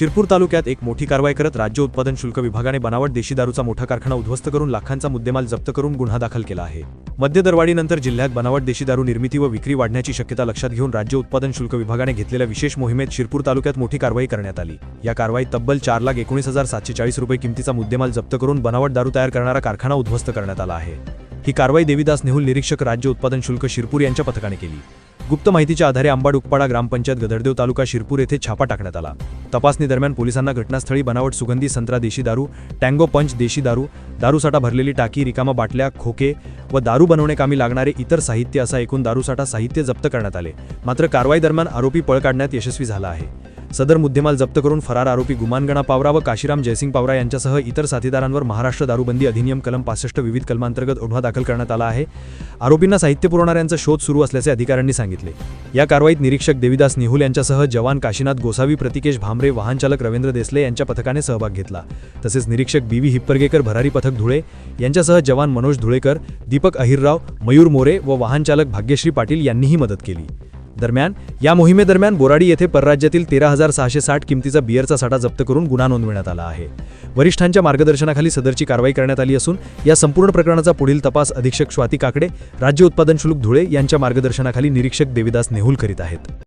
शिरपूर तालुक्यात एक मोठी कारवाई करत राज्य उत्पादन शुल्क विभागाने बनावट देशी दारूचा मोठा कारखाना उद्ध्वस्त करून लाखांचा मुद्देमाल जप्त करून गुन्हा दाखल केला आहे. मध्य दरवाढीनंतर जिल्ह्यात बनावट देशी दारू निर्मिती व विक्री वाढण्याची शक्यता लक्षात घेऊन राज्य उत्पादन शुल्क विभागाने घेतलेल्या विशेष मोहिमेत शिरपूर तालुक्यात मोठी कारवाई करण्यात आली. या कारवाईत तब्बल चार लाख एकोणीस हजार सातशे चाळीस रुपये किमतीचा मुद्देमाल जप्त करून बनावट दारू तयार करणारा कारखाना उद्ध्वस्त करण्यात आला आहे. ही कारवाई देविदास नेहुल निरीक्षक राज्य उत्पादन शुल्क शिरपूर यांच्या पथकाने केली. गुप्त माहितीच्या आधारे आंबाडुकपाडा ग्रामपंचायत गदरदेव तालुका शिरपूर येथे छापा टाकण्यात आला. तपासणी दरम्यान पोलिसांना घटनास्थळी बनावट सुगंधी संत्रा देशी दारू टँगो पंच देशी दारू दारूसाठा भरलेली टाकी रिकामा बाटल्या खोके व दारू बनवण्याकामी लागणारे इतर साहित्य असा एकूण दारूसाठा साहित्य जप्त करण्यात आले. मात्र कारवाई दरम्यान आरोपी पळ काढण्यात यशस्वी झाला आहे. सदर मुद्देमाल जप्त करून फरार आरोपी गुमानगणा पावरा व काशीराम जयसिंग पावरा यांच्यासह इतर साथीदारांवर महाराष्ट्र दारूबंदी अधिनियम कलम पासष्ट विविध कलमांतर्गत गुन्हा दाखल करण्यात आला आहे. आरोपींना साहित्य पुरवणाऱ्यांचा शोध सुरू असल्याचे अधिकाऱ्यांनी सांगितले. या कारवाईत निरीक्षक देविदास निहुल यांच्यासह जवान काशीनाथ गोसावी प्रतिकेश भामरे वाहनचालक रवींद्र देसले यांच्या पथकाने सहभाग घेतला. तसेच निरीक्षक बी व्ही हिप्परगेकर भरारी पथक धुळे यांच्यासह जवान मनोज धुळेकर दीपक अहिरराव मयूर मोरे व वाहनचालक भाग्यश्री पाटील यांनीही मदत केली. दरम्यान या मोहिमेदरम्यान बोराडी येथे परराज्यातील तेरा हजार सहाशे साठ किमतीचा बियरचा साठा जप्त करून गुन्हा नोंदविण्यात आला आहे. वरिष्ठांच्या मार्गदर्शनाखाली सदरची कारवाई करण्यात आली असून या संपूर्ण प्रकरणाचा पुढील तपास अधीक्षक स्वाती काकडे राज्य उत्पादन शुल्क धुळे यांच्या मार्गदर्शनाखाली निरीक्षक देविदास नेहुल करीत आहेत.